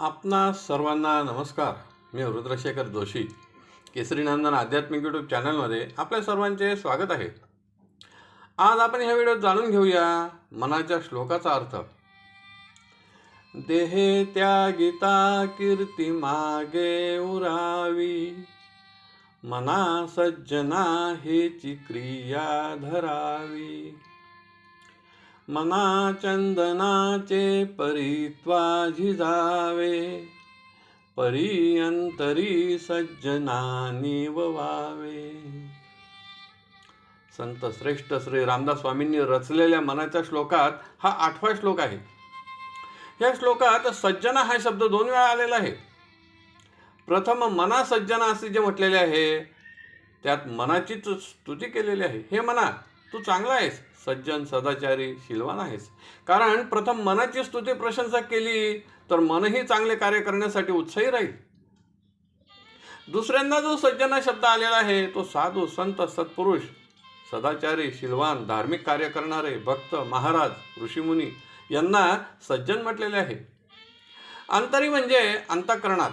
आपणा सर्वांना नमस्कार. मी रुद्रशेखर जोशी. केसरीनंदन आध्यात्मिक यूट्यूब चॅनलमध्ये आपल्या सर्वांचे स्वागत आहे. आज आपण ह्या व्हिडिओत जाणून घेऊया मनाच्या श्लोकाचा अर्थ. देहे त्या गीता कीर्ती मागे उरावी. मना सज्जना हेची क्रिया धरावी. मना चंदनाचे परित्वा झिजावे परी अंतरी सज्जनानी ववावे. संत श्रेष्ठ श्री रामदास स्वामींनी रचलेल्या मनाच्या श्लोकात हा आठवा श्लोक आहे. या श्लोकात सज्जना हा शब्द दोन वेळा आलेला आहे. प्रथम मना सज्जना असे जे म्हटलेले आहे त्यात मनाचीच स्तुती केलेली आहे. हे मना तू चांगला आहेस. सज्जन सदाचारी शिलवान आहेस. कारण प्रथम मनाची स्तुती प्रशंसा केली तर मनही चांगले कार्य करण्यासाठी उत्साही राहील. दुसऱ्यांदा जो सज्जना शब्द आलेला आहे तो साधू संत सत्पुरुष सदाचारी शिलवान धार्मिक कार्य करणारे भक्त महाराज ऋषीमुनी यांना सज्जन म्हटलेले आहे. अंतरी म्हणजे अंतकरणात.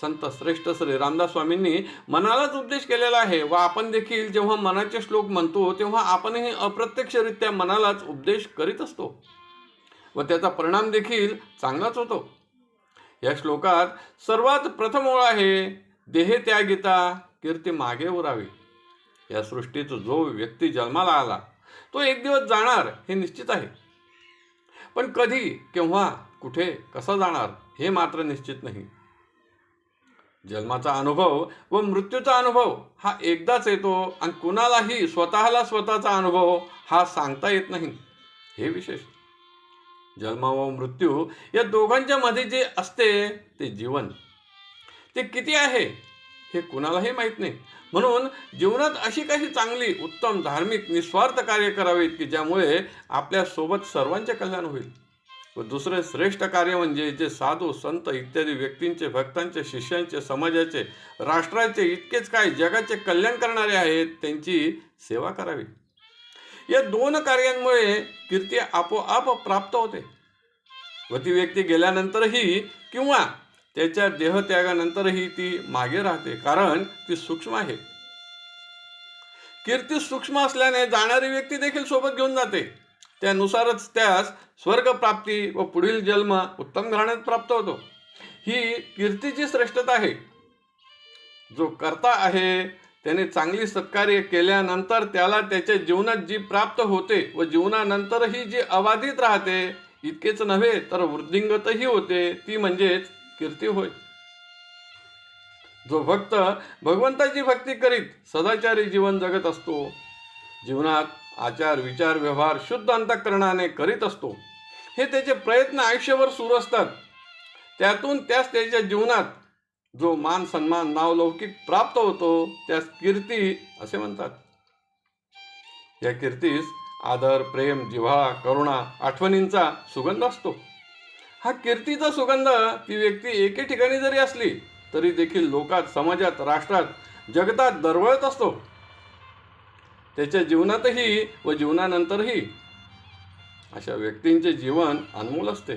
संत श्रेष्ठ श्री रामदास स्वामींनी मनालाच उपदेश केलेला आहे. व आपण देखील जेव्हा मनाचे श्लोक म्हणतो तेव्हा आपणही अप्रत्यक्षरित्या मनालाच उपदेश करीत असतो. व त्याचा परिणाम देखील चांगलाच होतो. या श्लोकात सर्वात प्रथम ओळ आहे देहे त्यागिता कीर्ती मागे उरावी. या सृष्टीत जो व्यक्ती जन्माला आला तो एक दिवस जाणार हे निश्चित आहे. पण कधी केव्हा कुठे कसा जाणार हे मात्र निश्चित नाही. जन्माचा अनुभव व मृत्यूचा अनुभव हा एकदाच येतो आणि कुणालाही स्वतःला स्वतःचा अनुभव हा सांगता येत नाही. हे विशेष. जन्म व मृत्यू या दोघांच्या मध्ये जे असते ते जीवन. ते किती आहे हे कुणालाही माहीत नाही. म्हणून जीवनात अशी काही चांगली उत्तम धार्मिक निस्वार्थ कार्य करावीत की ज्यामुळे आपल्यासोबत सर्वांचे कल्याण होईल. व दुसरे श्रेष्ठ कार्य म्हणजे जे साधू संत इत्यादी व्यक्तींचे भक्तांचे शिष्यांचे समाजाचे राष्ट्राचे इतकेच काय जगाचे कल्याण करणारे आहेत त्यांची सेवा करावी. या दोन कार्यांमुळे कीर्ती आपोआप प्राप्त होते. व ती व्यक्ती गेल्यानंतरही किंवा त्याच्या देहत्यागानंतरही ती मागे राहते कारण ती सूक्ष्म आहे. कीर्ती सूक्ष्म असल्याने जाणारी व्यक्ती देखील सोबत घेऊन जाते. त्यानुसारच त्यास स्वर्गप्राप्ती व पुढील जन्म उत्तम घराण्यात प्राप्त होतो. ही कीर्तीची श्रेष्ठता आहे. जो करता आहे त्याने चांगली सत्कार्य केल्यानंतर त्याला त्याच्या जीवनात जी प्राप्त होते व जीवनानंतरही जी अबाधित राहते इतकेच नव्हे तर वृद्धिंगतही होते ती म्हणजेच कीर्ती होय. जो भक्त भगवंताची भक्ती करीत सदाचारी जीवन जगत असतो जीवनात आचार विचार व्यवहार शुद्ध अंतःकरणाने करीत असतो. हे त्याचे प्रयत्न आयुष्यभर सुरू असतात. त्यातून त्यास त्याच्या जीवनात जो मान सन्मान नावलौकिक प्राप्त होतो त्यास कीर्ती असे म्हणतात. या कीर्तीस आदर प्रेम जिव्हाळा करुणा आठवणींचा सुगंध असतो. हा कीर्तीचा सुगंध ती व्यक्ती एके ठिकाणी जरी असली तरी देखील लोकात समाजात राष्ट्रात जगतात दरवळत असतो. त्याच्या जीवनातही व जीवनानंतरही अशा व्यक्तींचे जीवन अनमोल असते.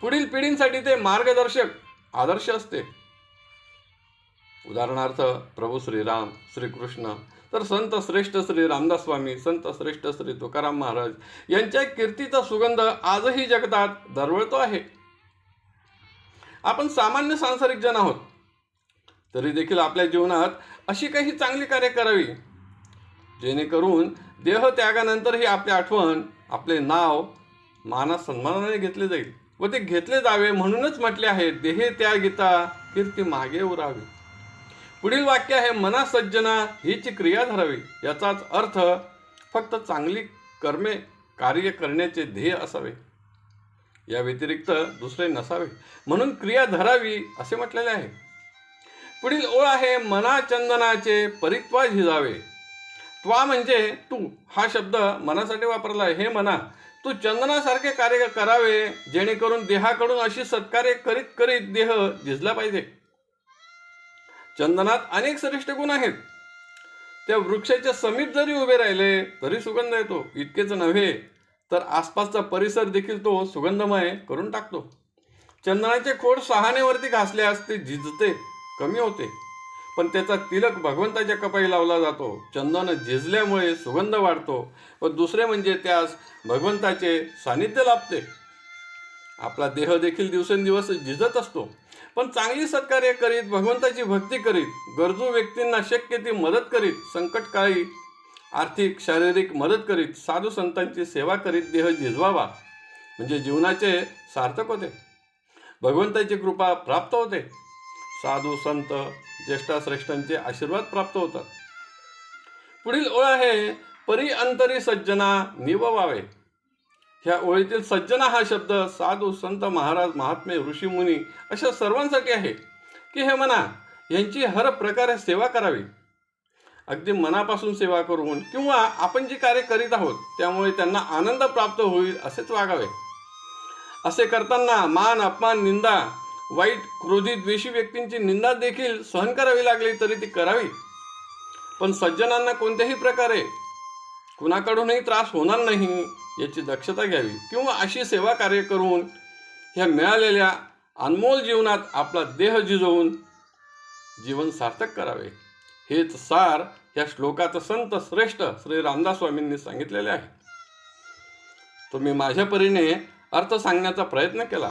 पुढील पिढींसाठी ते मार्गदर्शक आदर्श असते. उदाहरणार्थ प्रभू श्रीराम श्रीकृष्ण तर संत श्रेष्ठ श्री रामदास स्वामी संत श्रेष्ठ श्री तुकाराम महाराज यांच्या कीर्तीचा सुगंध आजही जगतात दरवळतो आहे. आपण सामान्य सांसारिक जण आहोत. तरी देखील आपल्या जीवनात अशी काही चांगली कार्य करावी जेणेकरून देह त्यागानंतरही आपली आठवण आपले नाव माना सन्मानाने घेतले जाईल व ते घेतले जावे म्हणूनच म्हटले आहे देहे त्यागिता कीर्ती मागे उरावी. पुढील वाक्य आहे मना सज्जना हीची क्रिया धरावी. याचाच अर्थ फक्त चांगली कर्मे कार्य करण्याचे ध्येय असावे. या व्यतिरिक्त दुसरे नसावे. म्हणून क्रिया धरावी असे म्हटलेले आहे. पुढील ओळ आहे मना चंदनाचे परित्वा झिजावे त्वा म्हणजे तू. हा शब्द मनासाठी वापरला आहे हे म्हणा. तू चंदनासारखे कार्य करावे जेणेकरून देहाकडून अशी सत्कार्य करीत करीत देह झिजला पाहिजे. चंदनात अनेक श्रेष्ठ गुण आहेत. त्या वृक्षाच्या समीप जरी उभे राहिले तरी सुगंध येतो. इतकेच नव्हे तर आसपासचा परिसर देखील तो सुगंधमय करून टाकतो. चंदनाचे खोड सहानेवरती घासल्यास ते झिजते कमी होते. पण त्याचा तिलक भगवंताच्या कपाळी लावला जातो. चंदन झिजल्यामुळे सुगंध वाढतो व दुसरे म्हणजे त्यास भगवंताचे सानिध्य लाभते. आपला देह देखील दिवसेंदिवस झिजत असतो. पण चांगली सत्कार्य करीत भगवंताची भक्ती करीत गरजू व्यक्तींना शक्य ती मदत करीत संकटकाळी आर्थिक शारीरिक मदत करीत साधू संतांची सेवा करीत देह झिजवावा. म्हणजे जीवनाचे सार्थक होते. भगवंताची कृपा प्राप्त होते. साधू संत ज्येष्ठाश्रेष्ठांचे आशीर्वाद प्राप्त होतात. पुढील ओळ आहे परी अंतरी सज्जना निववावे. ह्या ओळीतील सज्जना हा शब्द साधू संत महाराज महात्मे ऋषीमुनी अशा सर्वांसाठी आहे. की हे म्हणा यांची हर प्रकारे सेवा करावी. अगदी मनापासून सेवा करून किंवा आपण जी कार्य करीत आहोत त्यामुळे त्यांना आनंद प्राप्त होईल असेच वागावे. असे करताना मान अपमान निंदा वाईट क्रोधित द्वेषी व्यक्तींची निंदा देखील सहन करावी लागली तरी ती करावी. पण सज्जनांना कोणत्याही प्रकारे कुणाकडूनही त्रास होणार नाही याची दक्षता घ्यावी किंवा अशी सेवा कार्य करून ह्या मिळालेल्या अनमोल जीवनात आपला देह जिजवून जीवन सार्थक करावे. हेच सार या श्लोकात संत श्रेष्ठ श्री रामदास स्वामींनी सांगितलेले आहे. तुम्ही माझ्या परीने अर्थ सांगण्याचा प्रयत्न केला.